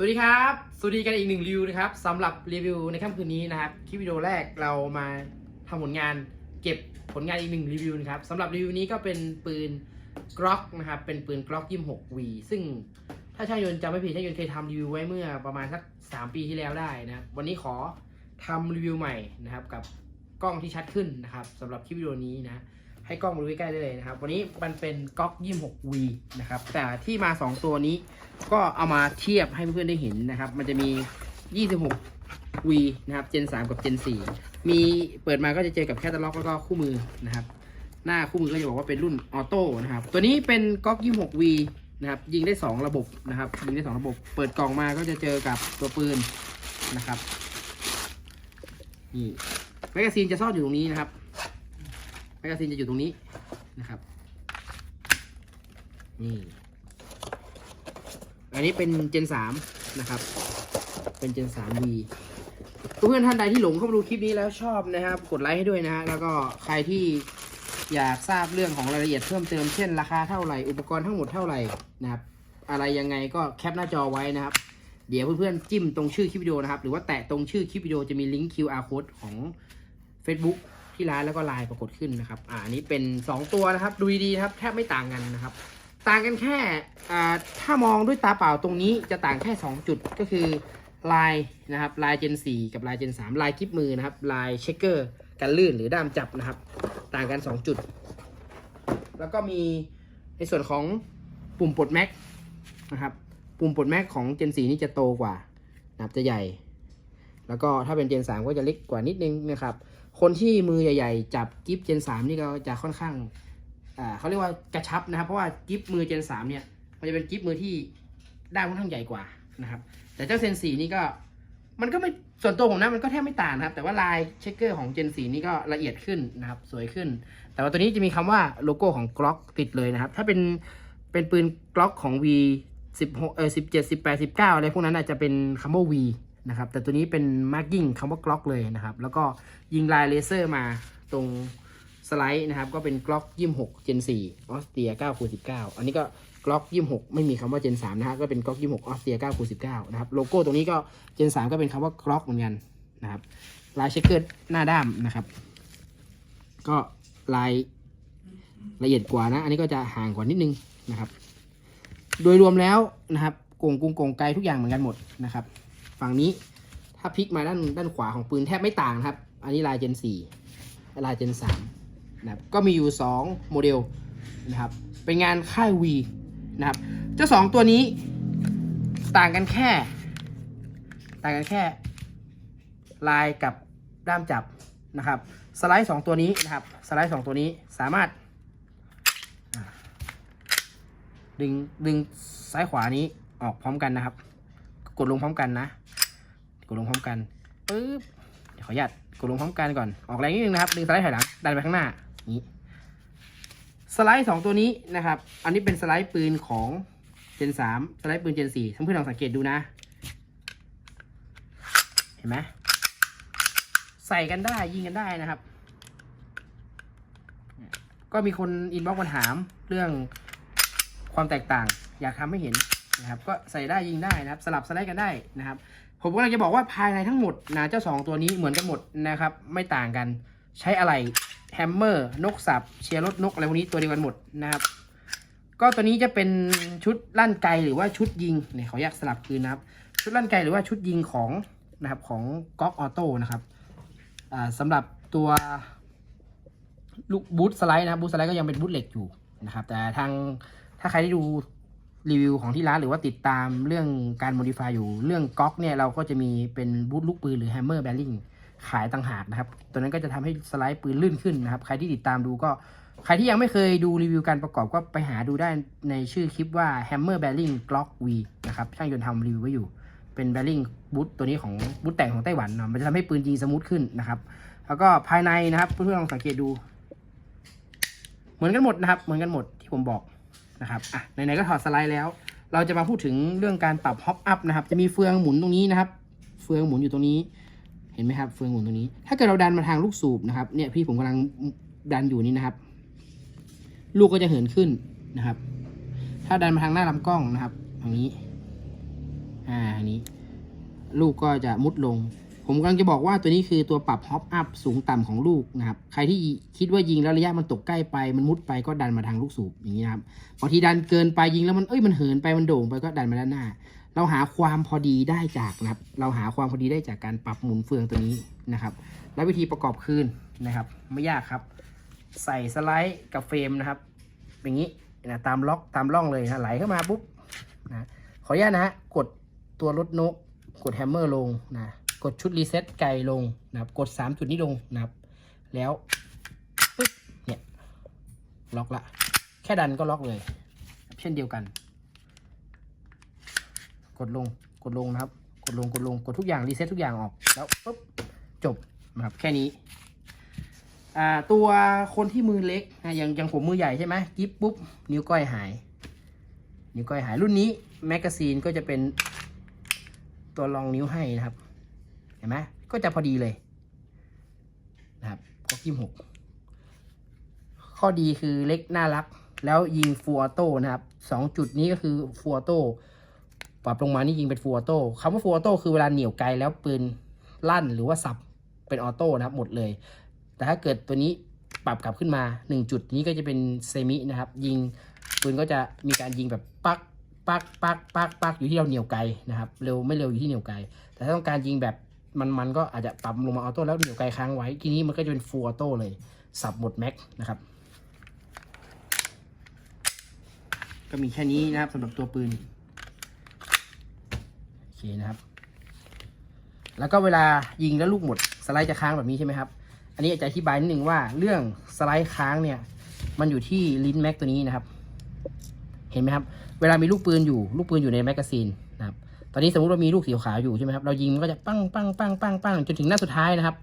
สวัสดีครับ สวัสดีกันอีกหนึ่งรีวิวนะครับสำหรับรีวิวในค่ำคืนนี้นะครับ คลิปวิดีโอแรกเรามาทำผลงานเก็บผลงานอีกหนึ่งรีวิวนะครับสำหรับรีวิวนี้ก็เป็นปืนกล็อกนะครับ เป็นปืนกล็อกยี่หกวีซึ่งถ้าช่างยนต์จำไม่ผิดช่างยนต์เคยทำรีวิวไว้เมื่อประมาณสักสามปีที่แล้วได้นะครับ วันนี้ขอทำรีวิวใหม่นะครับ กับกล้องที่ชัดขึ้นนะครับสำหรับคลิปวิดีโอนี้นะ ให้กล้องมาดูใกล้ได้เลยนะครับ วันนี้มันเป็นก๊อก26 V นะครับ แต่ที่มา 2 ตัวนี้ก็เอามาเทียบให้เพื่อนๆได้เห็นนะครับ มันจะมี 26 V นะครับ Gen 3 กับ Gen 4 มีเปิดมาก็จะเจอกับแคตตาล็อกแล้วก็คู่มือนะครับ หน้าคู่มือก็จะบอกว่าเป็นรุ่นออโต้นะครับ ตัวนี้เป็นก๊อก 26 V นะครับ ยิงได้ 2 ระบบนะครับ ยิงได้ 2 ระบบ เปิดกล่องมาก็จะเจอกับตัวปืนนะครับ นี่แมกกาซีนจะซ่อนอยู่ตรงนี้นะครับ แมกกาซีนจะอยู่ตรงนี้นะครับ นี่ อันนี้เป็น Gen 3นะครับ เป็น Gen 3 V เพื่อนๆท่านใดที่หลงเข้ามาดูคลิปนี้แล้วชอบนะครับ กดไลค์ให้ด้วยนะฮะ แล้วก็ใครที่อยากทราบเรื่องของรายละเอียดเพิ่มเติม เช่นราคาเท่าไหร่ อุปกรณ์ทั้งหมดเท่าไหร่นะครับ อะไรยังไงก็แคปหน้าจอไว้นะครับ เดี๋ยวเพื่อนๆจิ้มตรงชื่อคลิปวิดีโอนะครับ หรือว่าแตะตรงชื่อคลิปวิดีโอจะมีลิงก์ QR code ของ Facebook ที่ร้านแล้วก็ลน์ปรากฏขึ้นนะครับ อ่าอันนี้เป็น 2 ตัวนะครับ ดูดีๆครับแทบไม่ต่างกันนะครับ ต่างกันแค่อ่าถ้ามองด้วยตาเปล่าตรงนี้จะต่างแค่ 2 จุดก็คือลายนะครับลาย Gen 4กับลาย Gen 3ลายคลิปมือนะครับ ลายเช็คเกอร์กันลื่นหรือด้ามจับนะครับ ต่างกัน 2 จุด แล้วก็มีในส่วนของปุ่มปลดแม็กนะครับปุ่มปลดแม็กของ Gen 4นี่จะโตกว่านะครับจะใหญ่ แล้วก็ถ้าเป็น Gen 3ก็จะเล็กกว่านิดนึงนะครับ คนที่มือใหญ่ ๆ จับกิฟ Gen 3นี่ก็จะค่อนข้างอ่าเขาเรียกว่ากระชับนะครับ เพราะว่ากิฟมือ Gen 3เนี่ย มันจะเป็นกิฟมือที่ด้ามค่อนข้างใหญ่กว่านะครับ แต่เจ้า Gen 4นี่ก็มันก็ไม่ส่วนตัวผมนะมันก็แทบไม่ต่างนะครับ แต่ว่าลายเช็คเกอร์ของ Gen 4นี่ก็ละเอียดขึ้นนะครับ สวยขึ้น แต่ว่าตัวนี้จะมีคำว่าโลโก้ของ Glock ติดเลยนะครับ ถ้าเป็นเป็นปืน Glock ของ V 16เออ17 18 19อะไรพวกนั้นอาจจะเป็นคำว่า V นะครับ แต่ตัวนี้เป็น marking คำว่า Glock เลยนะครับ แล้วก็ยิงลายเลเซอร์มาตรงสไลด์นะครับ ก็เป็น Glock 26 Gen 4ออสเตรีย9คูณ19อันนี้ก็ Glock 26ไม่มีคำว่า Gen 3นะฮะก็เป็น Glock 26ออสเตรีย9คูณ19นะครับโลโก้ตรงนี้ก็ Gen 3ก็เป็นคำว่า Glock เหมือนกันนะครับลายเช็คเกอร์หน้าด้ามนะครับ ก็ลายละเอียดกว่านะ อันนี้ก็จะห่างกว่านิดนึงนะครับ โดยรวมแล้วนะครับโกงกุงกงไกลทุกอย่างเหมือนกันหมดนะครับ ฝั่งนี้ถ้าพลิกมาด้านด้านขวาของปืนแทบไม่ต่างนะครับ อันนี้ลาย Gen 4ลาย Gen 3นะครับก็มีอยู่ 2 โมเดลนะครับ เป็นงานค่าย V นะครับเจ้าสองตัวนี้ต่างกันแค่ ต่างกันแค่ ลายกับด้ามจับนะครับ สไลด์สองตัวนี้นะครับ สไลด์สองตัวนี้สามารถ ดึงดึงซ้ายขวานี้ออกพร้อมกันนะครับ กดลงพร้อมกันนะ กดลงพร้อมกันปึ๊บเดี๋ยวขออนุญาตกดลงพร้อมกันก่อนออกแรงนิดนึงนะครับดึงสไลด์ถอยหลังดันไปข้างหน้านี้สไลด์สองตัวนี้นะครับ อันนี้เป็นสไลด์ปืนของ Gen 3สไลด์ปืน Gen 4ท่านเพื่อนลองสังเกตดูนะ เห็นไหมใส่กันได้ยิงกันได้นะครับ ก็มีคนอินบ็อกซ์มาถามเรื่องความแตกต่าง อยากทำให้เห็นนะครับ ก็ใส่ได้ยิงได้นะครับ สลับสไลด์กันได้นะครับ ผมก็เลยจะบอกว่าภายในทั้งหมดนะเจ้าสองตัวนี้เหมือนกันหมดนะครับ ไม่ต่างกัน ใช้อะไรแฮมเมอร์ นกสับ เชียร์รถนกอะไรพวกนี้ตัวเดียวกันหมดนะครับ ก็ตัวนี้จะเป็นชุดลั่นไกหรือว่าชุดยิงเนี่ยเขออนุญาตสลับคืนนะครับ ชุดลั่นไกหรือว่าชุดยิงของนะครับของก๊อกออโต้นะครับอ่าสำหรับตัวลูกบูทสไลด์นะครับบูทสไลด์ก็ยังเป็นบูทเหล็กอยู่นะครับ แต่ทางถ้าใครได้ดู รีวิวของที่ร้านหรือว่าติดตามเรื่องการโมดิฟายอยู่เรื่องก๊อกเนี่ยเราก็จะมีเป็นบูทลูกปืนหรือแฮมเมอร์แบริ่งขายต่างหากนะครับ ตัวนั้นก็จะทำให้สไลด์ปืนลื่นขึ้นนะครับ ใครที่ติดตามดูก็ ใครที่ยังไม่เคยดูรีวิวการประกอบก็ไปหาดูได้ในชื่อคลิปว่า Hammer Bearing Glock V นะครับ ช่างยนต์ทำรีวิวไว้อยู่ เป็น Bearing บูทตัวนี้ของบูทแต่งของไต้หวันเนาะมันจะทำให้ปืนยิงสมูทขึ้นนะครับ แล้วก็ภายในนะครับเพื่อนๆลองสังเกตดู เหมือนกันหมดนะครับ เหมือนกันหมดที่ผมบอก นะครับอะไหนๆก็ถอดสไลด์แล้ว เราจะมาพูดถึงเรื่องการปรับฮอปอัพนะครับ จะมีเฟืองหมุนตรงนี้นะครับ เฟืองหมุนอยู่ตรงนี้ เห็นไหมครับ เฟืองหมุนตรงนี้ ถ้าเกิดเราดันมาทางลูกสูบนะครับ เนี่ยพี่ผมกำลังดันอยู่นี่นะครับ ลูกก็จะเหินขึ้นนะครับ ถ้าดันมาทางหน้าลำกล้องนะครับตรงนี้ อ่านี้ ลูกก็จะมุดลง ผมกำลังจะบอกว่าตัวนี้คือตัวปรับฮอปอัพสูงต่ำของลูกนะครับ ใครที่คิดว่ายิงแล้วระยะมันตกใกล้ไป มันมุดไปก็ดันมาทางลูกสูบอย่างนี้นะครับบางทีดันเกินไปยิงแล้วมันเอ้ยมันเหินไปมันโด่งไปก็ดันมาด้านหน้า เราหาความพอดีได้จากนะครับ เราหาความพอดีได้จากการปรับหมุนเฟืองตัวนี้นะครับ แล้ววิธีประกอบคืนนะครับ ไม่ยากครับ ใส่สไลด์กับเฟรมนะครับ อย่างนี้นะตามล็อกตามร่องเลยนะไหลเข้ามาปุ๊บนะขออนุญาตนะฮะกดตัวรถนกกดแฮมเมอร์ลงนะ กดชุดรีเซ็ตไกลลงนะครับกด 3 จุดนี้ลงนะครับ แล้วปึ๊บเนี่ยล็อกละ แค่ดันก็ล็อกเลย เช่นเดียวกัน กดลงกดลงนะครับ กดลงกดลงกดทุกอย่างรีเซ็ตทุกอย่างออกแล้วปุ๊บจบนะครับแค่นี้ตัวคนที่มือเล็กนะอย่างอย่างผมมือใหญ่ใช่ไหมกิ๊บปุ๊บนิ้วก้อยหาย นิ้วก้อยหายรุ่นนี้แมกกาซีนก็จะเป็นตัวรองนิ้วให้นะครับ เห็นไหมก็จะพอดีเลยนะครับก็กิ้มหกข้อดีคือเล็กน่ารัก แล้วยิงฟูออโต้นะครับสองจุดนี้ก็คือฟูออโต้ปรับลงมานี่ยิงเป็นฟูออโต้คำว่าฟูออโต้คือเวลาเหนี่ยวไกลแล้วปืนลั่นหรือว่าสับเป็นออโต้นะครับหมดเลย แต่ถ้าเกิดตัวนี้ปรับกลับขึ้นมา 1 จุดนี้ก็จะเป็นเซมินะครับ ยิงปืนก็จะมีการยิงแบบปักปักปักปักปักอยู่ที่เราเหนียวไกลนะครับ เร็วไม่เร็วอยู่ที่เหนียวไกล แต่ถ้าต้องการยิงแบบ มันมันก็อาจจะปรับลงมาออโต้แล้วเหนียวไกลค้างไว้ทีนี้มันก็จะเป็นฟูลออโต้เลย สับหมดแม็กนะครับ ก็มีแค่นี้นะครับสำหรับตัวปืนโอเคนะครับ แล้วก็เวลายิงแล้วลูกหมดสไลด์จะค้างแบบนี้ใช่ไหมครับ อันนี้อาจจะอธิบายนิดนึงว่าเรื่องสไลด์ค้างเนี่ย มันอยู่ที่ลิ้นแม็กตัวนี้นะครับ เห็นไหมครับ เวลามีลูกปืนอยู่ลูกปืนอยู่ในแมกกาซีนนะครับ ตอนนี้สมมติว่ามีลูกสีขาวอยู่ใช่ไหมครับ เรายิงมันก็จะปั้งปั้งปั้งปั้งปั้งจนถึงหน้าสุดท้ายนะครับ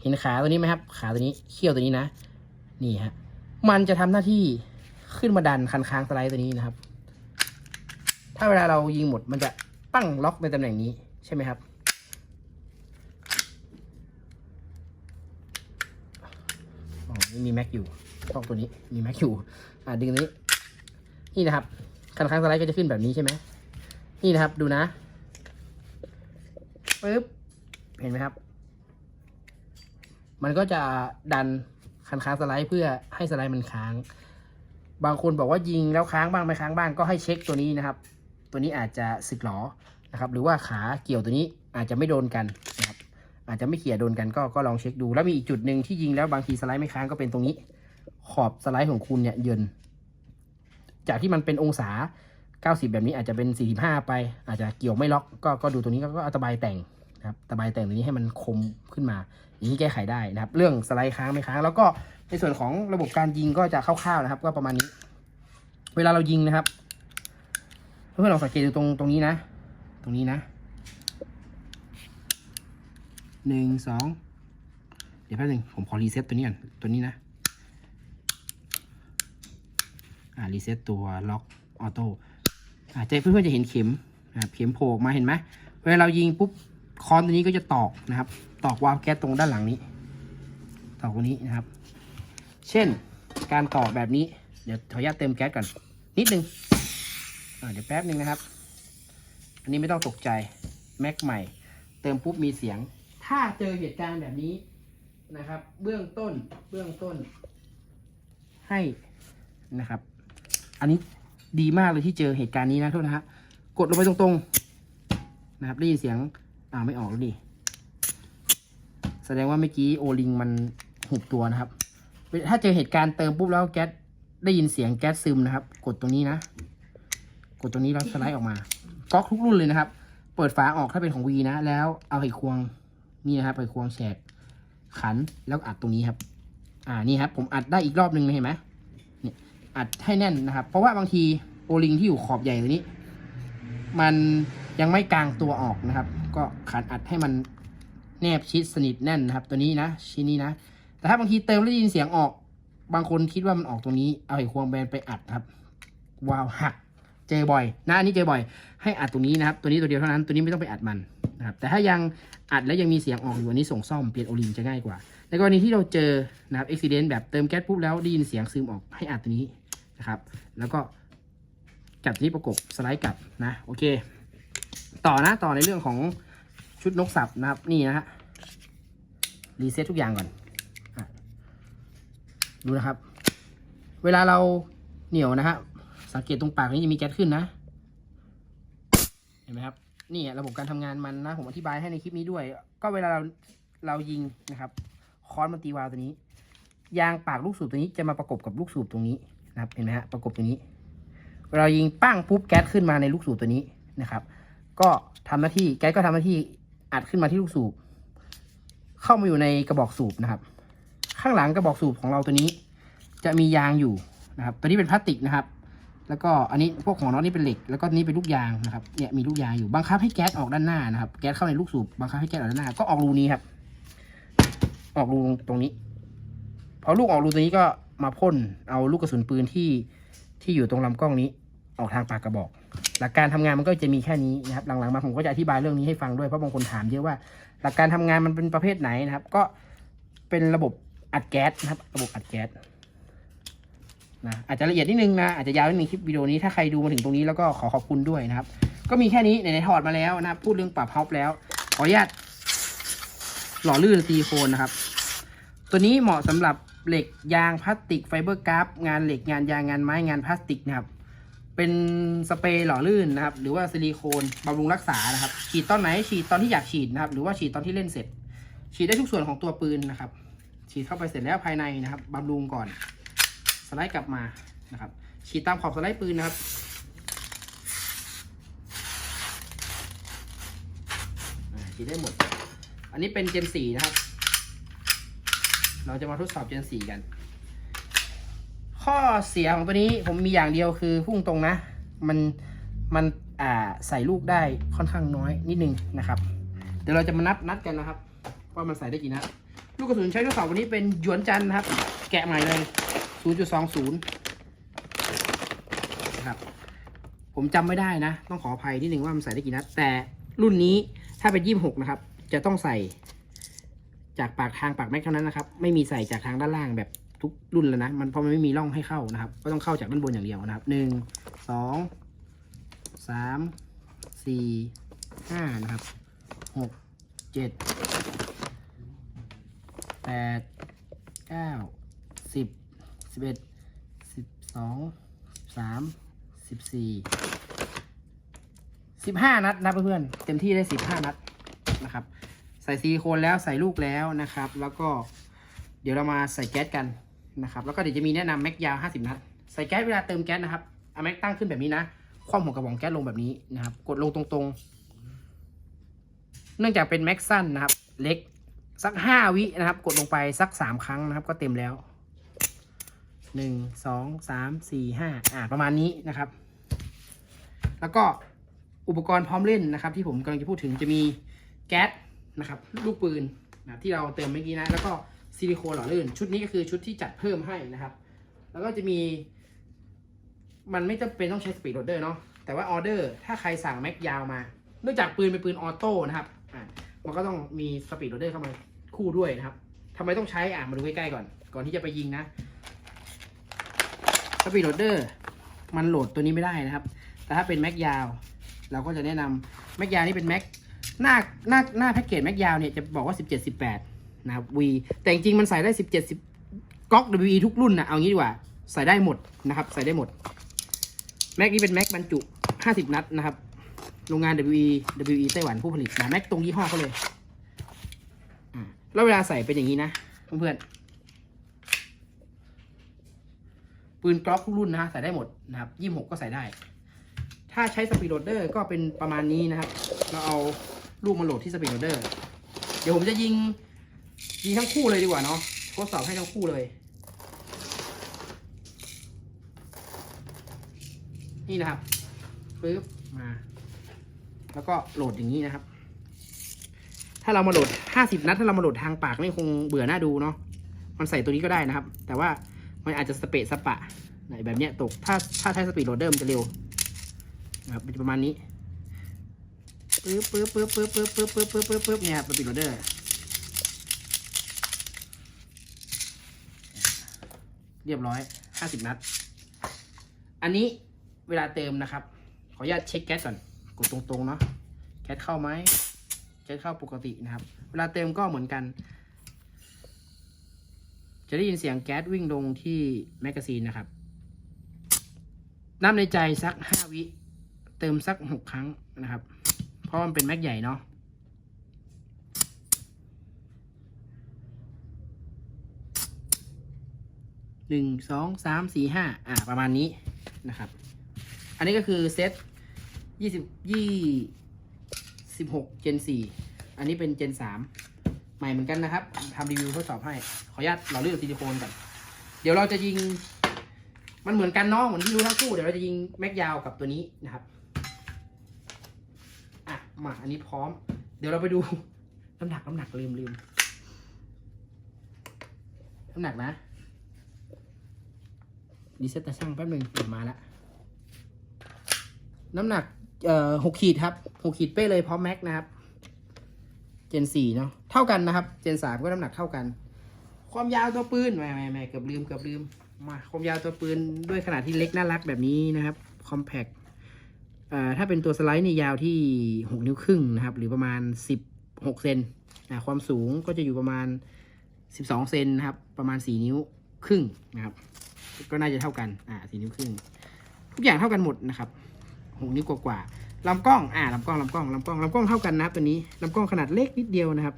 เห็นขาตัวนี้ไหมครับ ขาตัวนี้เขี้ยวตัวนี้นะ นี่ฮะ มันจะทำหน้าที่ขึ้นมาดันคันค้างสไลด์ตัวนี้นะครับ ถ้าเวลาเรายิงหมดมันจะปั้งล็อกในตำแหน่งนี้ใช่ไหมครับ อ๋อ นี่มีแม็กอยู่กล้องตัวนี้มีแม็กอยู่ อ่าดึงนี้ นี่นะครับคันค้างสไลด์ก็จะขึ้นแบบนี้ใช่ไหม นี่นะครับดูนะปึ๊บเห็นไหมครับ มันก็จะดันคันค้างสไลด์เพื่อให้สไลด์มันค้าง บางคนบอกว่ายิงแล้วค้างบ้างไม่ค้างบ้างก็ให้เช็คตัวนี้นะครับ ตัวนี้อาจจะสึกหรอนะครับ หรือว่าขาเกี่ยวตัวนี้อาจจะไม่โดนกันนะครับ อาจจะไม่เขี่ยโดนกันก็ก็ลองเช็คดู แล้วมีอีกจุดหนึ่งที่ยิงแล้วบางทีสไลด์ไม่ค้างก็เป็นตรงนี้ ขอบสไลด์ของคุณเนี่ยเยินจากที่มันเป็นองศา 90 แบบนี้อาจจะเป็น 45 ไป อาจจะเกี่ยวไม่ล็อกก็ก็ดูตรงนี้ก็ก็เอาตะไบแต่งนะครับตะไบแต่งตรงนี้ให้มันคมขึ้นมา อย่างนี้แก้ไขได้นะครับ เรื่องสไลด์ค้างไม่ค้าง แล้วก็ในส่วนของระบบการยิงก็จะคร่าวๆนะครับ ก็ประมาณนี้ เวลาเรายิงนะครับเพื่อนๆลองสังเกตดูตรงตรงนี้นะ ตรงนี้นะหนึ่งสองเดี๋ยวแป๊บนึงผมขอรีเซ็ตตัวนี้ก่อนตัวนี้นะอ่ารีเซ็ตตัวล็อกออโต้ อาจจะเพื่อนๆจะเห็นเข็มนะครับเข็มโผล่มาเห็นไหมเวลาเรายิงปุ๊บคอนตัวนี้ก็จะตอกนะครับ ตอกวาล์วแก๊สตรงด้านหลังนี้ ตอกตรงนี้นะครับ เช่นการตอกแบบนี้ เดี๋ยวขออนุญาตเติมแก๊สก่อนนิดนึงเดี๋ยวแป๊บนึงนะครับ อันนี้ไม่ต้องตกใจแม็กใหม่ เติมปุ๊บมีเสียง ถ้าเจอเหตุการณ์แบบนี้นะครับ เบื้องต้นเบื้องต้นให้นะครับ อันนี้ ดีมากเลยที่เจอเหตุการณ์นี้นะโทษนะฮะกดลงไปตรงๆนะครับได้ยินเสียงอ่าไม่ออกแล้วดิแสดงว่าเมื่อกี้โอลิงมันหุบตัวนะครับ ถ้าเจอเหตุการณ์เติมปุ๊บแล้วแก๊สได้ยินเสียงแก๊สซึมนะครับ กดตรงนี้นะ กดตรงนี้แล้วสไลด์ออกมาก๊อกทุกรุ่นเลยนะครับ เปิดฝาออกถ้าเป็นของวีนะ แล้วเอาไขควงนี่นะครับไขควงแฉกขันแล้วอัดตรงนี้ครับ อ่านี่ครับ ผมอัดได้อีกรอบหนึ่งเลยเห็นไหม อัดให้แน่นนะครับ เพราะว่าบางทีโอลิงที่อยู่ขอบใหญ่ตัวนี้ มันยังไม่กลางตัวออกนะครับ ก็ขันอัดให้มันแนบชิดสนิทแน่นนะครับ ตัวนี้นะชิ้นนี้นะ แต่ถ้าบางทีเติมแล้วได้ยินเสียงออก บางคนคิดว่ามันออกตรงนี้ เอาไขควงแบนไปอัดครับวาวหักเจอบ่อยนะอันนี้เจอบ่อย ให้อัดตรงนี้นะครับ ตัวนี้ตัวเดียวเท่านั้นตัวนี้ไม่ต้องไปอัดมันนะครับ แต่ถ้ายังอัดแล้วยังมีเสียงออกอยู่อันนี้ส่งซ่อมเปลี่ยนโอลิงจะง่ายกว่าในกรณีที่เราเจอนะครับอุบิเหตุแบบเติมแก๊สปุ๊บแล้วได้ยินเสียงซึมออกให้อัดตัวนี้ นะครับ แล้วก็จับตัวนี้ประกบสไลด์กลับนะโอเค ต่อนะต่อในเรื่องของชุดนกสับนะครับนี่นะฮะรีเซ็ตทุกอย่างก่อนดูนะครับ เวลาเราเหนียวนะฮะสังเกตตรงปากนี้จะมีแก๊สขึ้นนะ เห็นไหมครับนี่ระบบการทำงานมันนะ ผมอธิบายให้ในคลิปนี้ด้วย ก็เวลาเราเรายิงนะครับ ค้อนมันตีวาล์วตัวนี้ ยางปากลูกสูบตัวนี้จะมาประกบกับลูกสูบตรงนี้ นะครับเห็นไหมฮะประกบตรงนี้เวลายิงปั้งปุ๊บแก๊สขึ้นมาในลูกสูบตัวนี้นะครับ ก็ทำหน้าที่แก๊สก็ทำหน้าที่อัดขึ้นมาที่ลูกสูบ เข้ามาอยู่ในกระบอกสูบนะครับ ข้างหลังกระบอกสูบของเราตัวนี้ จะมียางอยู่นะครับ ตัวนี้เป็นพลาสติกนะครับ แล้วก็อันนี้พวกของน้องนี่เป็นเหล็ก แล้วก็นี่เป็นลูกยางนะครับเนี่ยมีลูกยางอยู่บังคับให้แก๊สออกด้านหน้านะครับ แก๊สเข้าในลูกสูบบังคับให้แก๊สออกด้านหน้าก็ออกรูนี้ครับ ออกรูตรงนี้ พอลูกออกรูตัวนี้ก็ มาพ่นเอาลูกกระสุนปืนที่ที่อยู่ตรงลำกล้องนี้ ออกทางปากกระบอก หลักการทำงานมันก็จะมีแค่นี้นะครับหลังๆมาผมก็จะอธิบายเรื่องนี้ให้ฟังด้วยเพราะบางคนถามเยอะว่า หลักการทำงานมันเป็นประเภทไหนนะครับ ก็เป็นระบบอัดแก๊สนะครับ ระบบอัดแก๊สนะอาจจะละเอียดนิดนึงนะอาจจะยาวนิดนึงคลิปวิดีโอนี้ถ้าใครดูมาถึงตรงนี้แล้วก็ขอขอบคุณด้วยนะครับ ก็มีแค่นี้ไหนๆถอดมาแล้วนะครับ พูดเรื่องปรับฮอปแล้ว ขออนุญาตหล่อลื่นซิลิโคนนะครับ ตัวนี้เหมาะสำหรับ เหล็กยางพลาสติกไฟเบอร์กราฟงานเหล็กงานยางงานไม้งานพลาสติกนะครับ เป็นสเปรย์หล่อลื่นนะครับ หรือว่าซิลิโคนบำรุงรักษานะครับ ฉีดตอนไหนฉีดตอนที่อยากฉีดนะครับ หรือว่าฉีดตอนที่เล่นเสร็จ ฉีดได้ทุกส่วนของตัวปืนนะครับ ฉีดเข้าไปเสร็จแล้วภายในนะครับบำรุงก่อน สไลด์กลับมานะครับ ฉีดตามขอบสไลด์ปืนนะครับฉีดได้หมด อันนี้เป็นเจนสี่นะครับ เราจะมาทดสอบเจนสี่กัน ข้อเสียของตัวนี้ผมมีอย่างเดียวคือพุ่งตรงนะ มันมันอ่าใส่ลูกได้ค่อนข้างน้อยนิดนึงนะครับ เดี๋ยวเราจะมานับนัดกันนะครับ ว่ามันใส่ได้กี่นัด ลูกกระสุนใช้ทดสอบวันนี้เป็นหยวนจันทร์นะครับ แกะใหม่เลย 0.20นะครับ ผมจำไม่ได้นะ ต้องขออภัยนิดนึงว่ามันใส่ได้กี่นัด แต่รุ่นนี้ถ้าเป็นยี่หกนะครับ จะต้องใส่ จากปากทางปากแม็กเท่านั้นนะครับ ไม่มีใส่จากทางด้านล่างแบบทุกรุ่นแล้วนะ มันเพราะมันไม่มีร่องให้เข้านะครับ ก็ต้องเข้าจากด้านบนอย่างเดียวนะครับหนึ่งสองสามสี่ห้านะครับหกเจ็ดแปดเก้าสิบสิบเอ็ดสิบสองสามสิบสี่สิบห้านัดนะเพื่อนๆเต็มที่ได้สิบห้านัดนะครับ ใส่ซิลิโคนแล้วใส่ลูกแล้วนะครับ แล้วก็เดี๋ยวเรามาใส่แก๊สกันนะครับ แล้วก็เดี๋ยวจะมีแนะนำแม็กยาว 50 นัด ใส่แก๊สเวลาเติมแก๊สนะครับเอาแม็กตั้งขึ้นแบบนี้นะ คว่ำหัวกระบอกแก๊สลงแบบนี้นะครับ กดลงตรงๆ เนื่องจากเป็นแม็กสั้นนะครับ เล็กสัก 5 วินะครับ กดลงไปสัก 3 ครั้งนะครับ ก็เต็มแล้ว 1 2 3 4 5 อ่าประมาณนี้นะครับ แล้วก็อุปกรณ์พร้อมเล่นนะครับ ที่ผมกำลังจะพูดถึงจะมีแก๊ส นะครับลูกปืนนะที่เราเติมเมื่อกี้นะ แล้วก็ซิลิโคนหล่อลื่น ชุดนี้ก็คือชุดที่จัดเพิ่มให้นะครับ แล้วก็จะมี มันไม่จำเป็นต้องใช้สปีดโรเดอร์เนาะแต่ว่าออเดอร์ถ้าใครสั่งแม็กยาวมา เนื่องจากปืนเป็นปืนออโต้นะครับอ่ามันก็ต้องมีสปีดโรเดอร์เข้ามาคู่ด้วยนะครับทำไมต้องใช้อะมาดูใกล้ๆก่อน ก่อนที่จะไปยิงนะสปีดโรเดอร์มันโหลดตัวนี้ไม่ได้นะครับ แต่ถ้าเป็นแม็กยาว เราก็จะแนะนำแม็กยาวนี่เป็นแม็ก หน้าหน้าหน้าแพ็กเกจแม็กยาวเนี่ยจะบอกว่า 17 18 นะครับ V แต่จริงๆมันใส่ได้ 17 10ก๊อก WE ทุกรุ่นนะเอางี้ดีกว่า ใส่ได้หมดนะครับ ใส่ได้หมด แม็กนี้เป็นแม็กบรรจุ 50 นัดนะครับ โรงงาน WE WE ไต้หวันผู้ผลิตนะแม็กตรงยี่ห้อเขาเลยแล้วเวลาใส่เป็นอย่างนี้นะเพื่อนๆปืนกล็อกทุกรุ่นนะใส่ได้หมดนะครับยี่หกก็ใส่ได้ ถ้าใช้สปีดโรเดอร์ก็เป็นประมาณนี้นะครับ เราเอา ลูกมาโหลดที่สปีดโรเดอร์เดี๋ยวผมจะยิงยิงทั้งคู่เลยดีกว่าเนาะทดสอบให้ทั้งคู่เลย นี่นะครับปึ๊บมา แล้วก็โหลดอย่างนี้นะครับ ถ้าเรามาโหลด 50 นัด ถ้าเรามาโหลดทางปากนี่คงเบื่อหน้าดูเนาะมันใส่ตัวนี้ก็ได้นะครับ แต่ว่ามันอาจจะสเปะสปะไหนแบบเนี้ยตกถ้าถ้าใช้สปีดโรเดอร์มันจะเร็วนะครับมันจะประมาณนี้ ปึ๊บปึ๊บปึ๊บปึ๊บปึ๊บปึ๊บปึ๊บปึ๊บปึ๊บปึ๊บเนี่ยครับสปีดโรเดอร์เรียบร้อย50นัด อันนี้เวลาเติมนะครับ ขออนุญาตเช็คแก๊สก่อน กดตรงๆเนาะ แก๊สเข้าไหมแก๊สเข้าปกตินะครับ เวลาเติมก็เหมือนกัน จะได้ยินเสียงแก๊สวิ่งลงที่แมกกาซีนนะครับน้ำในใจสักห้าวิ เติมสักหกครั้งนะครับ ราะมันเป็นแม็กใหญ่เนาะหนึ่งสองสามสี่ห้าอ่าประมาณนี้นะครับ อันนี้ก็คือเซตยี่สิบยี่สิบหกเจนสี่อันนี้เป็นเจนสามใหม่เหมือนกันนะครับทำรีวิวทดสอบให้ ขออนุญาตเราเลือกซิลิโคนก่อนเดี๋ยวเราจะยิง มันเหมือนกันเนาะเหมือนที่รู้ทั้งคู่เดี๋ยวเราจะยิงแม็กยาวกับตัวนี้นะครับ มาอันนี้พร้อม เดี๋ยวเราไปดู น้ำหนักน้ำหนักลืมลืมน้ำหนักนะรีเซตตาช่างแป๊บหนึ่งเดี๋ยวมาละน้ำหนักเอ่อหกขีดครับหกขีดเป้เลยพร้อมแม็กนะครับ เจนสี่เนาะเท่ากันนะครับ เจนสามก็น้ำหนักเท่ากัน ความยาวตัวปืนแหม่แม่แม่เกือบลืมเกือบลืมมาความยาวตัวปืนด้วยขนาดที่เล็กน่ารักแบบนี้นะครับคอมแพค ถ้าเป็นตัวสไลด์นี่ยาวที่หกนิ้วครึ่งนะครับ หรือประมาณสิบหกเซนความสูงก็จะอยู่ประมาณสิบสองเซนนะครับ ประมาณสี่นิ้วครึ่งนะครับ ก็น่าจะเท่ากัน อ่าสี่นิ้วครึ่ง ทุกอย่างเท่ากันหมดนะครับหกนิ้วกว่าๆลำกล้อง อ่าลำกล้องลำกล้องลำกล้องลำกล้องเท่ากันนะตัวนี้ลำกล้องขนาดเล็กนิดเดียวนะครับ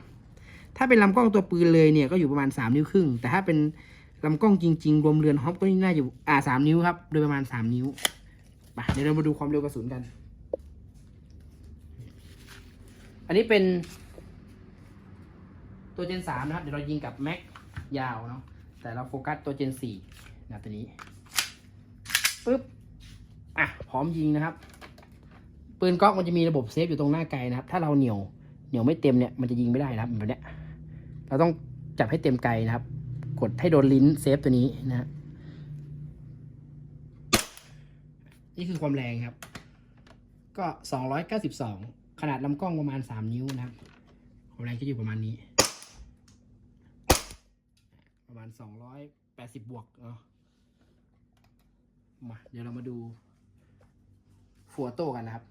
ถ้าเป็นลำกล้องตัวปืนเลยเนี่ยก็อยู่ประมาณสามนิ้วครึ่ง แต่ถ้าเป็นลำกล้องจริง ๆ รวมเรือนฮอปก็น่าอยู่ อ่าสามนิ้วครับ โดยประมาณสามนิ้ว ปเดี๋ยวเรามาดูความเร็วกระสุนกัน อันนี้เป็น ตัวเจนสามนะครับ เดี๋ยวเรายิงกับแม็กยาวเนาะ แต่เราโฟกัสตัวเจนสี่นะตัวนี้ปึ๊บ อะ พร้อมยิงนะครับ ปืนก๊อกมันจะมีระบบเซฟอยู่ตรงหน้าไกลนะครับ ถ้าเราเหนียว เหนียวไม่เต็มเนี่ย มันจะยิงไม่ได้นะครับแบบเนี้ย เราต้องจับให้เต็มไกลนะครับ กดให้โดนลิ้นเซฟตัวนี้นะฮะ นี่คือความแรงครับ ก็สองร้อยเก้าสิบสองขนาดลำกล้องประมาณสามนิ้วนะครับ ความแรงจะอยู่ประมาณนี้ ประมาณสองร้อยแปดสิบบวกเนาะมาเดี๋ยวเรามาดูฟัวโต้กันนะครับ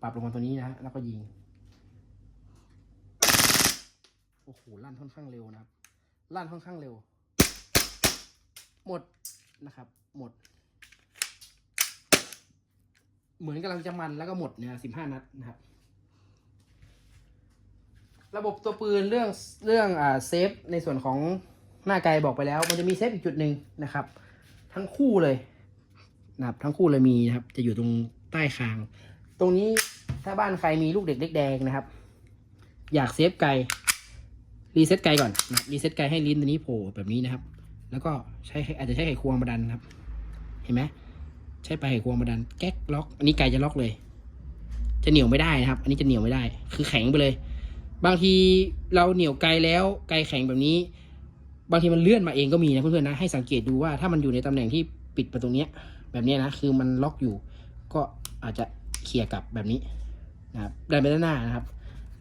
ปรับลงมาตัวนี้นะฮะแล้วก็ยิง โอ้โหลั่นค่อนข้างเร็วนะครับ ลั่นค่อนข้างเร็ว หมดนะครับ หมด เหมือนกำลังจะมันแล้วก็หมดเนี่ยสิบห้านัดนะครับ ระบบตัวปืนเรื่องเรื่องอ่าเซฟในส่วนของหน้าไกลบอกไปแล้ว มันจะมีเซฟอีกจุดหนึ่งนะครับ ทั้งคู่เลยนะครับทั้งคู่เลยมีนะครับ จะอยู่ตรงใต้คาง ตรงนี้ถ้าบ้านใครมีลูกเด็กเล็กแดงนะครับ อยากเซฟไกลรีเซ็ตไกลก่อนนะรีเซ็ตไกลให้ลิ้นตัวนี้โผล่แบบนี้นะครับ แล้วก็ใช้อาจจะใช้ไขควงมาดันนะครับ เห็นไหม ช้ปลายไขควงมาดันแก๊กล็อก อันนี้ไกลจะล็อกเลย จะเหนียวไม่ได้นะครับ อันนี้จะเหนียวไม่ได้ คือแข็งไปเลย บางทีเราเหนียวไกลแล้วไกลแข็งแบบนี้ บางทีมันเลื่อนมาเองก็มีนะเพื่อนๆนะให้สังเกตดูว่าถ้ามันอยู่ในตำแหน่งที่ปิดประตูเนี้ย แบบนี้นะคือมันล็อกอยู่ ก็อาจจะเคลียร์กลับแบบนี้นะครับดันไปด้านหน้านะครับ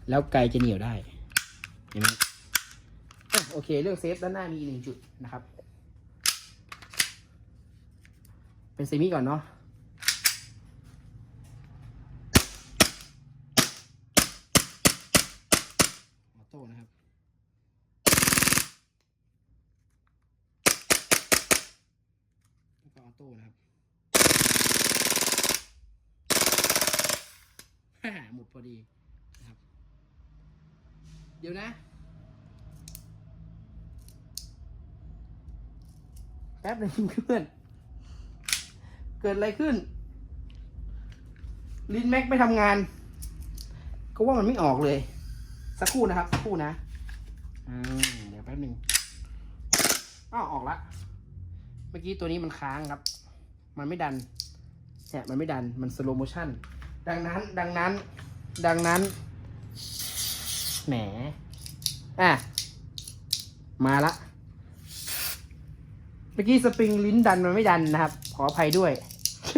แล้วไกลจะเหนียวได้เห็นไหมโอเค เรื่องเซฟด้านหน้ามีอีกหนึ่งจุดนะครับ เป็นเซมิก่อนเนาะออโต้นะครับแล้วก็ออโต้นะครับฮ่าหมดพอดีนะครับ เดี๋ยวนะแป๊บหนึงเพื่อน เกิดอะไรขึ้น ลิ้นแม็กไม่ทำงาน ก็ว่ามันไม่ออกเลย สักครู่นะครับ สักครู่นะอืมเดี๋ยวแป๊บหนึ่งอ้าวออกละ เมื่อกี้ตัวนี้มันค้างครับ มันไม่ดันเนี่ยมันไม่ดัน มันสโลโมชั่น ดังนั้น ดังนั้น ดังนั้น แหม อะ มาละเมื่อกี้สปริงลิ้นดันมันไม่ดันนะครับ ขออภัยด้วย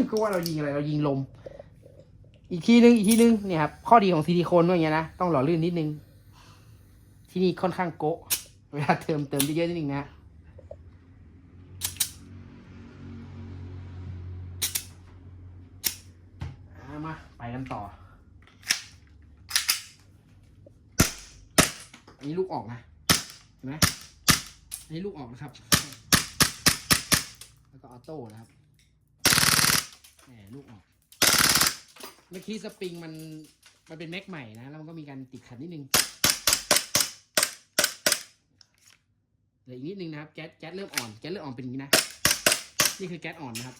ก็ว่าเรายิงอะไรเรายิงลม อีกทีนึงอีกทีนึงเนี่ยครับข้อดีของซิลิโคนด้วยเงี้ยนะต้องหล่อลื่นนิดนึง ที่นี่ค่อนข้างโกะเวลาเติมเติมเยอะนิดนึงนะมาไปกันต่ออันนี้ลูกออกนะเห็นไหมอันนี้ลูกออกนะครับ แล้วก็ออโต้นะครับแหมลูกออก เมื่อกี้สปริงมันมันเป็นแม็กใหม่นะ แล้วมันก็มีการติดขัดนิดนึงเหลืออีกนิดนึงนะครับแก๊สแก๊สเริ่มอ่อนแก๊สเริ่มอ่อนเป็นอย่างนี้นะ นี่คือแก๊สอ่อนนะครับ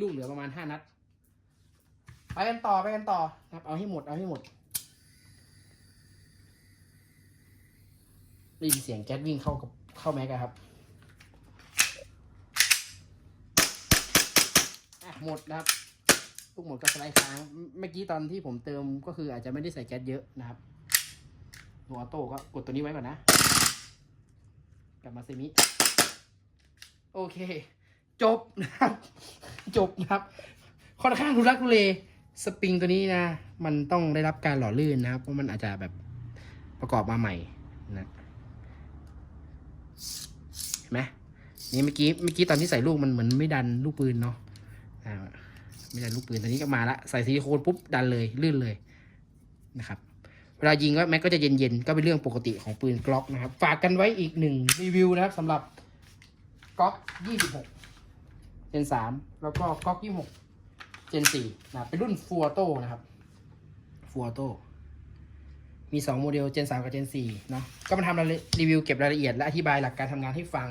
ลูกเหลือประมาณห้านัด ไปกันต่อไปกันต่อครับ เอาให้หมดเอาให้หมดได้ยินเสียงแก๊สวิ่งเข้ากับเข้าแม็กครับอะ หมดนะครับ ลูกหมดก็สไลด์ค้าง เมื่อกี้ตอนที่ผมเติมก็คืออาจจะไม่ได้ใส่แก๊สเยอะนะครับตัวออโต้ก็กดตัวนี้ไว้ก่อนนะ กลับมาเซมิโอเค จบนะครับ จบนะครับ ค่อนข้างทุรักทุเลสปริงตัวนี้นะ มันต้องได้รับการหล่อลื่นนะครับ เพราะมันอาจจะแบบประกอบมาใหม่นะเห็นไหมนี่เมื่อกี้เมื่อกี้ตอนที่ใส่ลูกมันเหมือนไม่ดันลูกปืนเนาะ อ่าไม่ดันลูกปืนตอนนี้ก็มาละใส่ซิลิโคนปุ๊บดันเลยลื่นเลยนะครับ เวลายิงก็แม็กก็จะเย็นๆก็เป็นเรื่องปกติของปืนกล็อกนะครับ ฝากกันไว้อีกหนึ่งรีวิวนะครับสำหรับกล็อก26 เจน3แล้วก็กล็อก26 เจน4นะเป็นรุ่นฟัวโต้นะครับฟัวโต้มี 2 โมเดล Gen 3กับ Gen 4เนาะก็มาทำรีวิวเก็บรายละเอียดและอธิบายหลักการทำงานให้ฟัง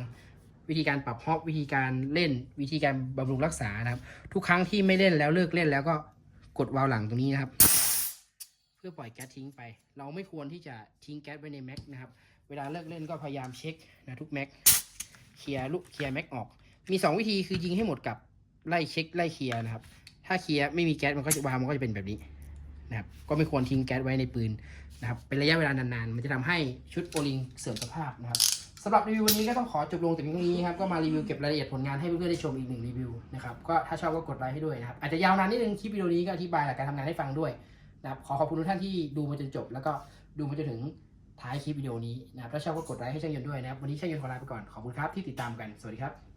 วิธีการปรับฮอปวิธีการเล่นวิธีการบำรุงรักษานะครับ ทุกครั้งที่ไม่เล่นแล้วเลิกเล่นแล้วก็กดวาล์วหลังตรงนี้นะครับ เพื่อปล่อยแก๊สทิ้งไป เราไม่ควรที่จะทิ้งแก๊สไว้ในแม็กนะครับ เวลาเลิกเล่นก็พยายามเช็คนะทุกแม็กเคลียร์ลูกเคลียร์แม็กออก มี 2 วิธีคือยิงให้หมดกับไล่เช็คไล่เคลียร์นะครับ ถ้าเคลียร์ไม่มีแก๊สมันก็จะวาล์วมันก็จะเป็นแบบนี้นะครับก็ไม่ควรทิ้งแก๊สไว้ในปืนนะครับเป็นระยะเวลานานๆ มันจะทำให้ชุดโอลิงเสื่อมสภาพนะครับ สำหรับรีวิววันนี้ก็ต้องขอจบลงแต่เพียงเท่านี้ครับก็มารีวิวเก็บรายละเอียดผลงานให้เพื่อนๆได้ชมอีกหนึ่งรีวิวนะครับก็ถ้าชอบก็กดไลค์ให้ด้วยนะครับอาจจะยาวนานนิดนึงคลิปวิดีโอนี้ก็อธิบายหลักการทำงานให้ฟังด้วยนะครับขอขอบคุณทุกท่านที่ดูมาจนจบ แล้วก็ดูมาจนถึงท้ายคลิปวิดีโอนี้นะครับถ้าชอบก็กดไลค์ให้ช่างยนต์ด้วยนะครับวันนี้ช่างยนต์ขอลาไปก่อนขอบคุณครับที่ติดตามกันสวัสดีครับ